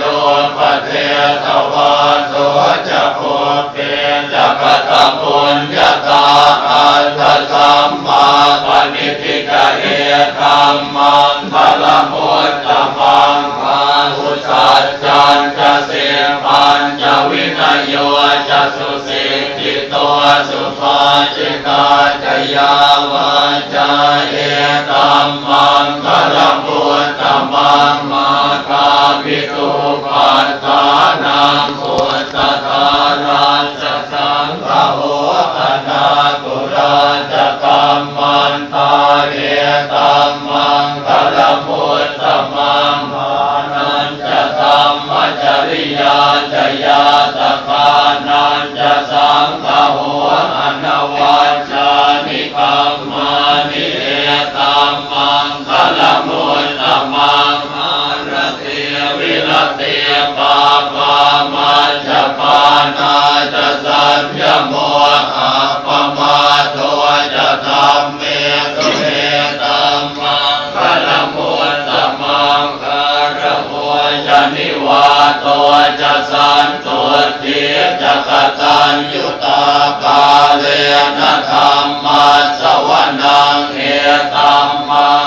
ตุปเทตวาโสจะโคเปจักตะปุญญตาอัตตสัมมาปณิทิกะเอตัมมังพละมุตตะมังพาหุสัจจันจะเสปันจะวินโยจะสุสิกิโตสุภาจิตาจยา เนตัมมัคารมุตมังภนัจะธรรมจริยาจยาตคานัจะสังฆหัวอนวัจจานิปัมมานิเอตัมมัคารมุตมัมารเตวิรเตป 啊